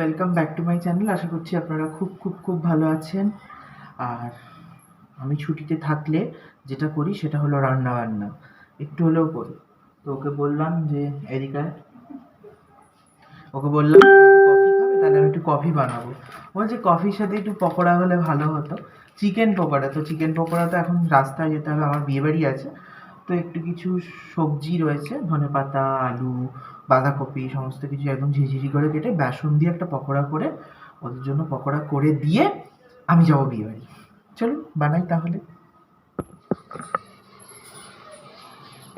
Welcome back to my channel আশা করছি আপনারা খুব খুব খুব ভালো আছেন। আর আমি ছুটিতে থাকলে যেটা করি সেটা হলো রান্না বান্না। একটু হলেও করি। তো ওকে বললাম যে এদিকে। ওকে বললাম কফি খাবে? তাহলে আমি একটু কফি বানাবো। বলছে, কফির সাথে একটু পকোড়া হলে ভালো হতো। চিকেন পকোড়া। তো চিকেন পকোড়া তো এখন রাস্তায় যেতে হবে, আমার বিয়েবাড়ি আছে। তো একটু কিছু সবজি রয়েছে ধনে পাতা আলু বাঁধাকপি, সমস্ত কিছু একদম ঝিঝিরি করে কেটে বেসন দিয়ে একটা পকোড়া করে, ওদের জন্য পকোড়া করে দিয়ে আমি যাব বিয়ে বাড়ি। চলুন বানাই তাহলে।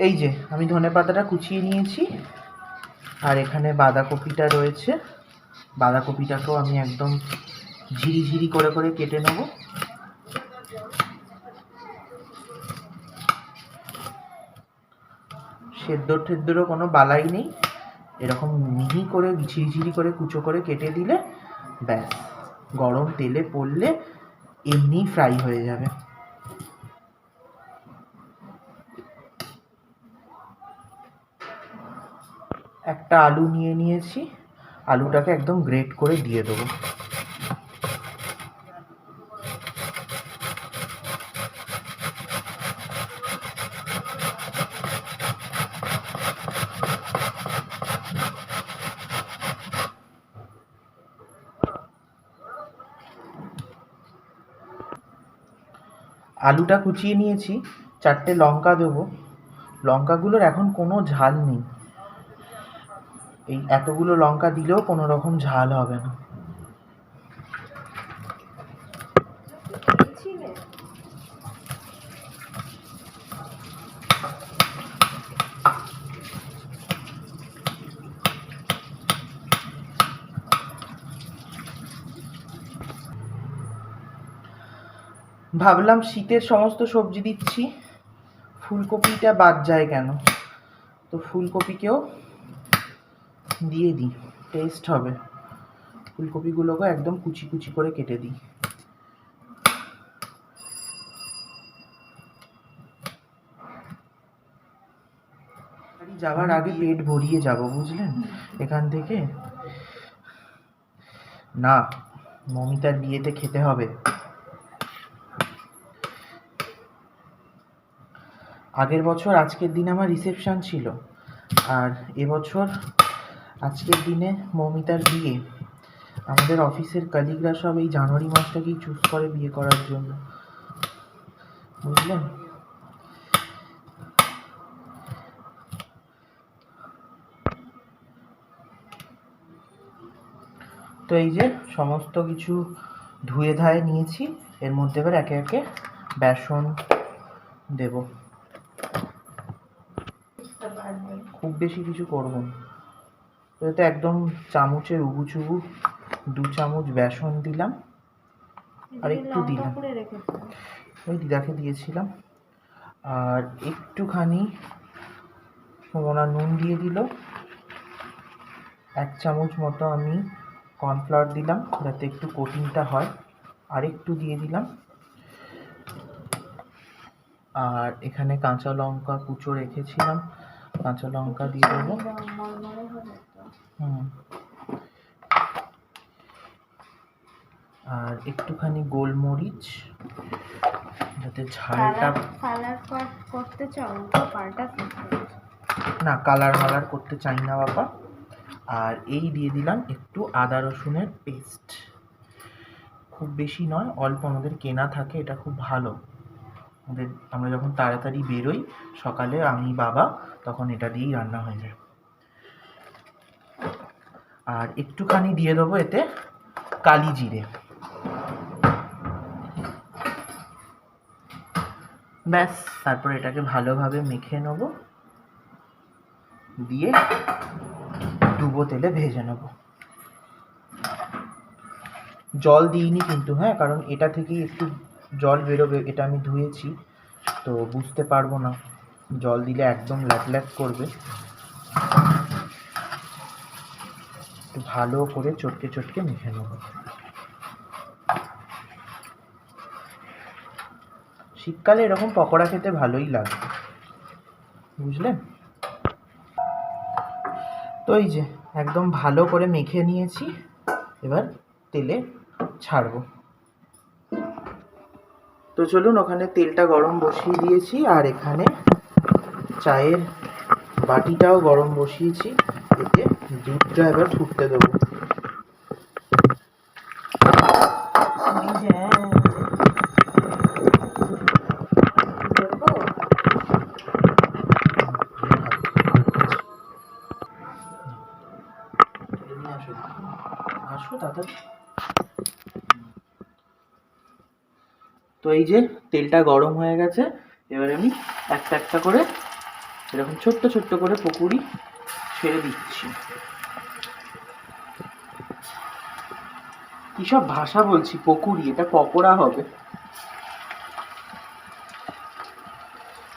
এই যে, আমি ধনে পাতাটা কুচিয়ে নিয়েছি, আর এখানে বাঁধাকপিটা রয়েছে। বাঁধাকপিটাকেও আমি একদম ঝিরি ঝিরি করে করে কেটে নেব। সেদ্ধ টেদ্ধরও কোনো বালাই নেই। এরকম মিহি করে, ঝিরিঝিরি করে, কুচো করে কেটে দিলে ব্যাস। গরম তেলে পড়লে এমনি ফ্রাই হয়ে যাবে। একটা আলু নিয়ে নিয়েছি। আলুটাকে একদম গ্রেট করে দিয়ে দেবো। আলুটা কুচিয়ে নিয়েছি, চারটে লঙ্কা দেবো। লঙ্কাগুলোর এখন কোনো ঝাল নেই। এই এতগুলো লঙ্কা দিলেও কোনো রকম ঝাল হবে না। ভাবলাম শীতের সমস্ত সবজি দিচ্ছি। ফুলকপিটা বাদ যায় কেন? তো ফুলকপিকেও দিয়ে দিই টেস্ট হবে। ফুলকপিগুলোকে একদম কুচি কুচি করে কেটে দিই। যাওয়ার আগে পেট ভরিয়ে যাব, বুঝলেন? এখান থেকে না, মমিতার বিয়েতে খেতে হবে। আগের বছর, আজকের দিনে আমার রিসেপশান ছিল। আর এবছর আজকের দিনে মৌমিতার বিয়ে। আমাদের অফিসের কালিগরা সব এই জানুয়ারি মাসটাকেই চুজ করে বিয়ে করার জন্য। বুঝলেন? তো এই যে সমস্ত কিছু ধুয়ে ধায়ে নিয়েছি। এর মধ্যে এবার একে একে বেসন দেবো। খুব বেশি কিছু করব না। এতে একদম চামচের উবু চুবু দু চামচ বেসন দিলাম আর একটু দিলাম। ওই দিদাকে দিয়েছিলাম। আর একটুখানি ওনার নুন দিয়ে দিল। এক চামচ মতো আমি কর্নফ্লাওয়ার দিলাম যাতে একটু কোটিংটা হয়। আর একটু দিয়ে দিলাম। আর এখানে কাঁচা লঙ্কা কুচো রেখেছিলাম। কাঁচা লঙ্কা দিয়ে দেবো। হুম। আর একটুখানি গোলমরিচ যাতে ঝালটা কালার করতে চাও না কালার মালার করতে চাই না বাবা। আর এই দিয়ে দিলাম একটু আদা রসুনের পেস্ট খুব বেশি নয় অল্প আমাদের কেনা থাকে এটা খুব ভালো। আমাদের, আমরা যখন তাড়াতাড়ি বেরোই, সকালে আমি, বাবা, তখন এটা দিয়েই রান্না হয়ে যায়। আর একটুখানি দিয়ে দেবো এতে কালি জিরে। ব্যাস, তারপর এটাকে ভালোভাবে মেখে নেব। দিয়ে ডুবো তেলে ভেজে নেব। জল দিইনি কিন্তু হ্যাঁ কারণ এটা থেকেই একটু জল বেরোবে, এটা আমি ধুয়েছি, তো বুঝতে পারব না। জল দিলে একদম ল্যাক ল্যাক করবে। ভালো করে চটকে চটকে মেখে নেব। শীতকালে এরকম পকোড়া খেতে ভালোই লাগে। বুঝলেন? তো এই যে, একদম ভালো করে মেখে নিয়েছি। এবার তেলে ছাড়বো। তো চলুন ওখানে তেলটা গরম বসিয়ে দিয়েছি, আর এখানে চায়ের বাটিটাও গরম বসিয়েছি, এতে দুধটা এবার ফুটতে দেবো নিয়ে আসো এদিকে। আসো তাড়াতাড়ি তো এই যে তেলটা গরম হয়ে গেছে, এবারে আমি একটা একটা করে এরকম ছোট্ট ছোট্ট করে পকুড়ি ছেড়ে দিচ্ছি। কি সব ভাষা বলছি পকুড়ি এটা পকোড়া হবে।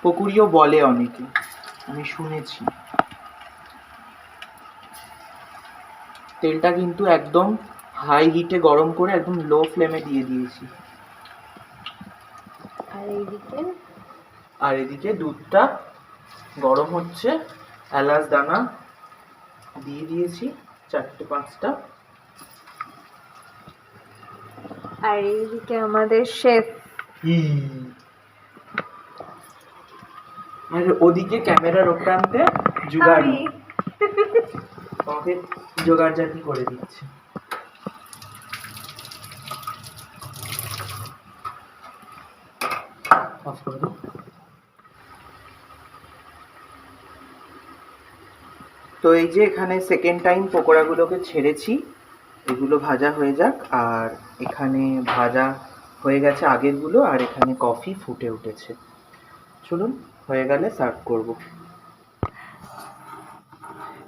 পকুড়িও বলে অনেকে, আমি শুনেছি। তেলটা কিন্তু একদম হাই হিটে গরম করে একদম লো ফ্লেমে দিয়ে দিয়েছি। আর এইদিকে? আর এদিকে দুধটা গরম হচ্ছে। এলাচ দানা দিয়ে দিয়েছি চারটে পাঁচটা। আর এইদিকে আমাদের শেফ। আর ওদিকে ক্যামেরার ওপ্রান্তে জুগাড়ি আমাকে জোগাড়। জাতি করে দিচ্ছে। দাও। তো এই যে এখানে সেকেন্ড টাইম পকোড়াগুলোকে ছেড়েছি, এগুলো ভাজা হয়ে যাক, আর এখানে ভাজা হয়ে গেছে আগেরগুলো, আর এখানে কফি ফুটে উঠেছে চলুন, হয়ে গেলে সার্ভ করব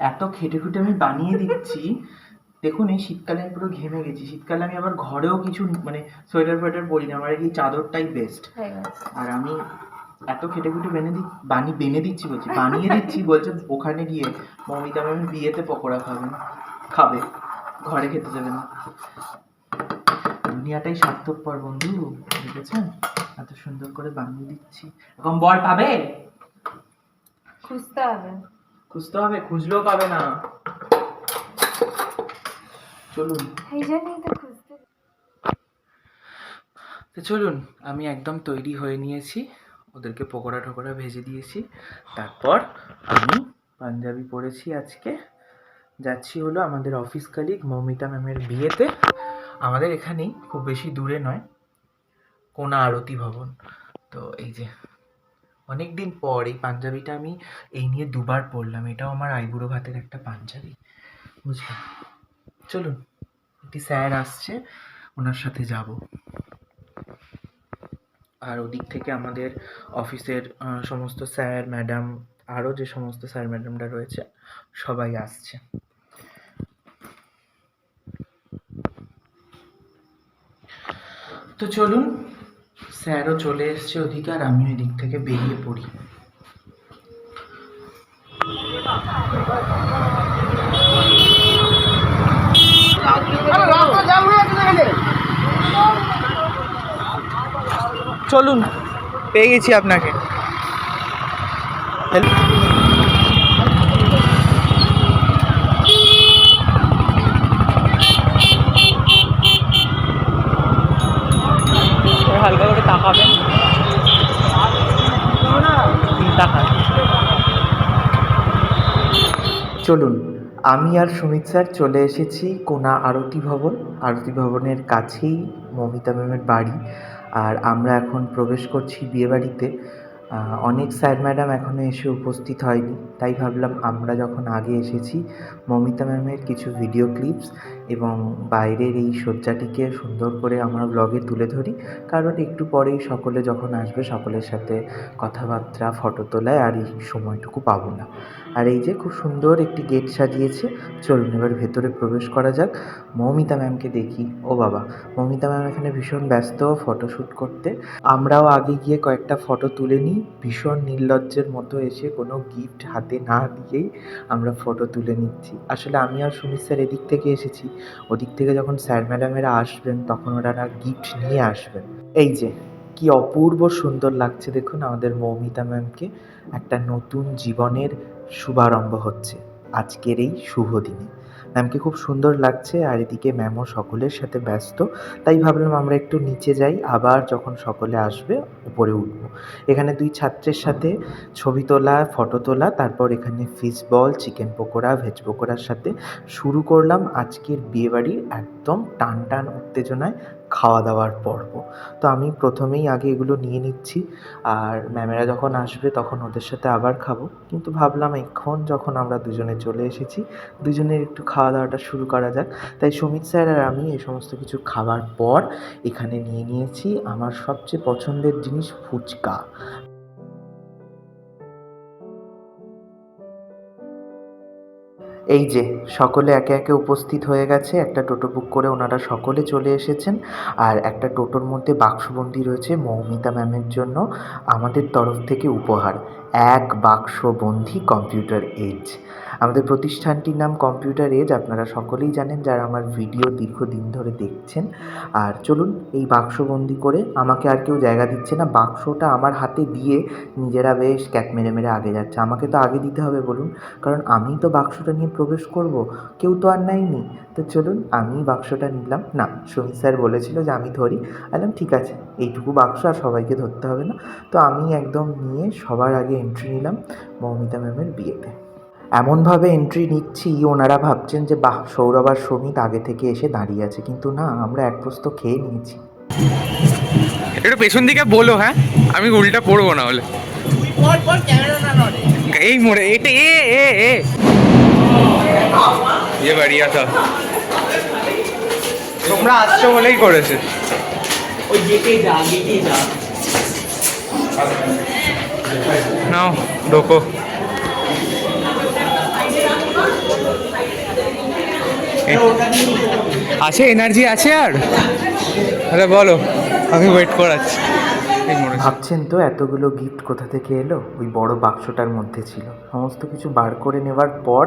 এত খেটে খুটে আমি বানিয়ে দিচ্ছি দেখুন এই শীতকালে আমি পুরো ঘেমে গেছি। শীতকালে আমি আবার ঘরেও কিছু মানে সোয়েটার ফোয়েটার পরি না আমার এই চাদরটাই বেস্ট আর আমি এত খেটে খুটে বেনে দি বানি বেনে দিচ্ছি বলছি বানিয়ে দিচ্ছি বলছে ওখানে গিয়ে মমিতা ম্যাম বিয়েতে পকোড়া খাবেন খাবে। ঘরে খেতে যাবে না। দুনিয়াটাই স্বার্থপর বন্ধু দেখেছেন? এত সুন্দর করে বানিয়ে দিচ্ছি। এখন বল পাবে? খুঁজতে হবে। খুঁজতে হবে খুঁজলেও পাবে না। চলুন। তো চলুন আমি একদম তৈরি হয়ে নিয়েছি। ওদেরকে পকোড়া টকোড়া ভেজে দিয়েছি। তারপর আমি পাঞ্জাবি পরেছি আজকে। যাচ্ছি হলো আমাদের অফিস কালিগ মৌমিতা ম্যামের বিয়েতে। আমাদের এখানেই খুব বেশি দূরে নয় কোনা আরতি ভবন। তো এই যে অনেক দিন পর এই পাঞ্জাবিটা আমি এই নিয়ে দুবার পরলাম। এটাও আমার আইবুড়ো ভাতের একটা পাঞ্জাবি বুঝলেন চলুন, একটি স্যার আসছে, ওনার সাথে যাব। আর ওদিক থেকে আমাদের অফিসের সমস্ত স্যার, ম্যাডাম, আরও যে সমস্ত স্যার, ম্যাডামরা রয়েছে, সবাই আসছে। তো চলুন, স্যারও চলে এসছে আর আমি ওই দিক থেকে বেরিয়ে পড়ি। চলুন পেয়ে গেছি আপনাকে। হ্যালো হালকা করে তাকাবেন। তাকান। চলুন আমি আর সুমিত স্যার চলে এসেছি কোনা আরতি ভবন। আরতি ভবনের কাছেই মমিতা ম্যামের বাড়ি। আর আমরা এখন প্রবেশ করছি বিয়েবাড়িতে। অনেক স্যার ম্যাডাম এখনও এসে উপস্থিত হয়নি। তাই ভাবলাম আমরা যখন আগে এসেছি, মমিতা ম্যামের কিছু ভিডিও ক্লিপস এবং বাইরের এই সজ্জাটিকে সুন্দর করে আমরা ব্লগে তুলে ধরি। কারণ একটু পরেই সকলে যখন আসবে, সকলের সাথে কথাবার্তা ফটো তোলায় আর এই সময়টুকু পাবো না। আর এই যে খুব সুন্দর একটি গেট সাজিয়েছে। চলুন এবার ভেতরে প্রবেশ করা যাক। মৌমিতা ম্যামকে দেখি। ও বাবা, মৌমিতা ম্যাম এখানে ভীষণ ব্যস্ত ফটোশ্যুট করতে। আমরাও আগে গিয়ে কয়েকটা ফটো তুলে নিই। ভীষণ নির্লজ্জের মতো এসে কোনো গিফট হাতে না দিয়েই আমরা ফটো তুলে নিচ্ছি। আসলে আমি আর সুমিত স্যার এদিক থেকে এসেছি। ওদিক থেকে যখন স্যার ম্যাডামেরা আসবেন, তখন ওনারা গিফট নিয়ে আসবেন। এই যে, কি অপূর্ব সুন্দর লাগছে দেখুন আমাদের মৌমিতা ম্যামকে। একটা নতুন জীবনের শুভারম্ভ হচ্ছে। আজকের এই শুভ দিনে। ম্যামকে খুব সুন্দর লাগছে আর এদিকে ম্যামও সকলের সাথে ব্যস্ত। তাই ভাবলাম আমরা একটু নিচে যাই, আবার যখন সকলে আসবে উপরে উঠব। এখানে দুই ছাত্রের সাথে ছবি তোলা, ফটো তোলা, তারপর এখানে fish ball chicken pakora veg পকোড়ার সাথে শুরু করলাম। আজকের বিয়েবাড়ির একদম টান টান উত্তেজনায় খাওয়া দাওয়ার পর্ব। তো আমি প্রথমেই আগে এগুলো নিয়ে নিচ্ছি। আর ম্যামেরা যখন আসবে তখন ওদের সাথে আবার খাব। কিন্তু ভাবলাম এখন যখন আমরা দুজনে চলে এসেছি, দুজনের একটু খাওয়া দাওয়াটা শুরু করা যাক। তাই সুমিত স্যার আর আমি এই সমস্ত কিছু খাওয়ার পর এখানে নিয়ে নিয়েছি আমার সবচেয়ে পছন্দের জিনিস ফুচকা। এই যে, সকলে একে একে উপস্থিত হয়ে গেছে। একটা টোটো বুক করে ওনারা সকলে চলে এসেছেন। আর একটা টোটোর মধ্যে বাক্সবন্দি রয়েছে মৌমিতা ম্যামের জন্য আমাদের তরফ থেকে উপহার। এক বাক্সবন্দি কম্পিউটার এজ। আমাদের প্রতিষ্ঠানটির নাম কম্পিউটার এজ। আপনারা সকলেই জানেন যারা আমার ভিডিও দীর্ঘদিন ধরে দেখছেন। আর চলুন এই বাক্সবন্দি করে আমাকে আর কেউ জায়গা দিচ্ছে না। বাক্সটা আমার হাতে দিয়ে নিজেরা বেশ ক্যাট মেরে মেরে আগে যাচ্ছে। আমাকে তো আগে দিতে হবে বলুন। কারণ আমি তো বাক্সটা নিয়ে প্রবেশ করব? কেউ তো আর নেয়নি তো চলুন আমি বাক্সটা নিলাম। না সুমিত স্যার বলেছিল যে আমি ধরি। বললাম ঠিক আছে এইটুকু বাক্স আর সবাইকে ধরতে হবে না। তো আমি একদম নিয়ে সবার আগে এন্ট্রি নিলাম মৌমিতা ম্যামের বিয়েতে। এমনভাবে এন্ট্রি নিচ্ছি ওনারা ভাবছেন যে বাহ সৌরভ আর সমিত আগে থেকে এসে দাঁড়িয়ে আছে। কিন্তু না আমরা এক প্রস্ত খেয়ে নিয়েছি। একটু পেছন দিকে বলো হ্যাঁ? আমি উল্টা পড়ব না হলে। এই মোড়ে এটা এ এ এ। ये बढ़िया था তোমরা আসছো বলেই করেছে ওই যেতেই যা যেতেই যা নাও ঢোকো আছে এনার্জি আছে আর আরে বলো আমি ওয়েট করাচ্ছি এই মোড়ে ভাবছেন তো এতগুলো গিফট কোথা থেকে এলো? ওই বড় বাক্সটার মধ্যে ছিল। সমস্ত কিছু বার করে নেওয়ার পর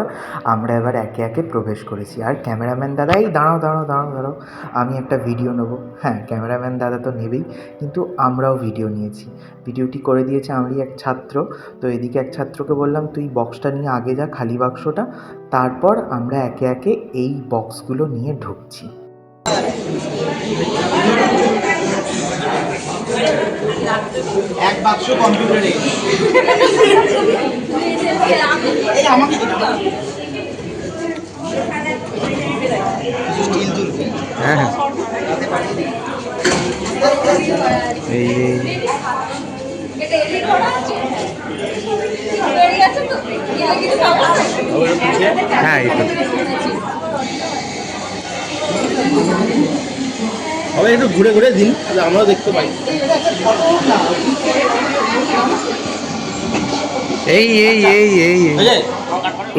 আমরা এবার একে একে প্রবেশ করেছি। আর ক্যামেরাম্যান দাদা এই দাঁড়াও দাঁড়াও দাঁড়াও দাঁড়াও, আমি একটা ভিডিও নেব। হ্যাঁ ক্যামেরাম্যান দাদা তো নেবেই, কিন্তু আমরাও ভিডিও নিয়েছি। ভিডিওটি করে দিয়েছে আমারই এক ছাত্র। তো এদিকে এক ছাত্রকে বললাম, তুই বক্সটা নিয়ে আগে যা খালি বাক্সটা, তারপর আমরা একে একে এই বক্সগুলো নিয়ে ঢুকছি। এক বাক্স কম্পিউটারে। এই আমাকে স্টিল তুলবি হ্যাঁ হ্যাঁ। এই এই হ্যাঁ এই তো। হবে একটু ঘুরে ঘুরে দিন তাহলে আমরাও দেখতে পাই। এই এই এই এই এই।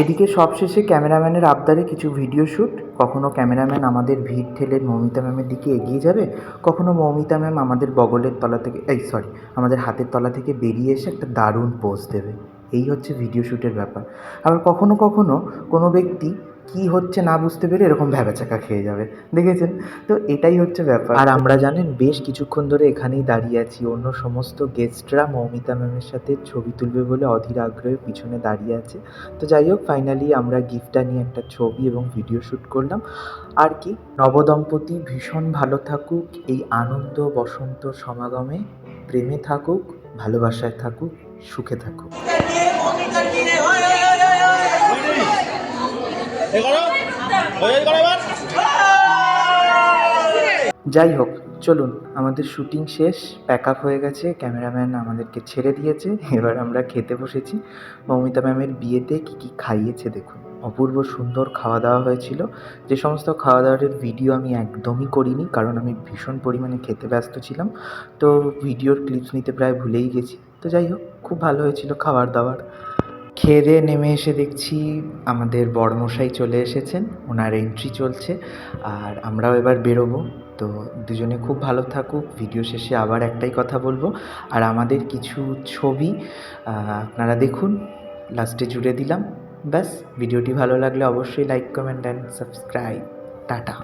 এদিকে সবশেষে ক্যামেরাম্যানের আবদারে কিছু ভিডিও শ্যুট। কখনো ক্যামেরাম্যান আমাদের ভিড় ঠেলে মৌমিতা ম্যামের দিকে এগিয়ে যাবে কখনো মৌমিতা ম্যাম আমাদের বগলের তলা থেকে এই সরি আমাদের হাতের তলা থেকে বেরিয়ে এসে একটা দারুণ পোজ দেবে। এই হচ্ছে ভিডিও শ্যুটের ব্যাপার। আবার কখনো কখনো কোনো ব্যক্তি কি হচ্ছে না বুঝতে পেরে এরকম ভ্যাবাচাকা খেয়ে যাবে দেখেছেন? তো এটাই হচ্ছে ব্যাপার। আর আমরা জানেন বেশ কিছুক্ষণ ধরে এখানেই দাঁড়িয়ে আছি অন্য সমস্ত গেস্টরা মৌমিতা ম্যামের সাথে ছবি তুলবে বলে অধীর আগ্রহে পিছনে দাঁড়িয়ে আছে। তো যাই হোক ফাইনালি আমরা গিফটটা নিয়ে একটা ছবি এবং ভিডিও শ্যুট করলাম। আর কি নবদম্পতি ভীষণ ভালো থাকুক এই আনন্দ বসন্ত সমাগমে প্রেমে থাকুক ভালোবাসায় থাকুক সুখে থাকুক। যাই হোক, চলুন, আমাদের শুটিং শেষ প্যাক আপ হয়ে গেছে, ক্যামেরাম্যান আমাদেরকে ছেড়ে দিয়েছে, এবার আমরা খেতে বসেছি। মৌমিতা ম্যামের বিয়েতে কী কী খাইয়েছে দেখুন। অপূর্ব সুন্দর খাওয়া দাওয়া হয়েছিল। যে সমস্ত খাওয়া দাওয়ার ভিডিও আমি একদমই করিনি, কারণ আমি ভীষণ পরিমাণে খেতে ব্যস্ত ছিলাম। তো ভিডিওর ক্লিপস নিতে প্রায় ভুলেই গেছি। তো যাই হোক, খুব ভালো হয়েছিল খাবার দাবার খেয়ে দিয়ে নেমে এসে দেখছি আমাদের বড়মশাই চলে এসেছেন, ওনার এন্ট্রি চলছে, আর আমরাও এবার বেরোবো। তো দুজনে খুব ভালো থাকুক ভিডিও শেষে আবার একটাই কথা বলব। আর আমাদের কিছু ছবি আপনারা দেখুন লাস্টে জুড়ে দিলাম। ব্যাস ভিডিওটি ভালো লাগলে অবশ্যই like comment and subscribe tata.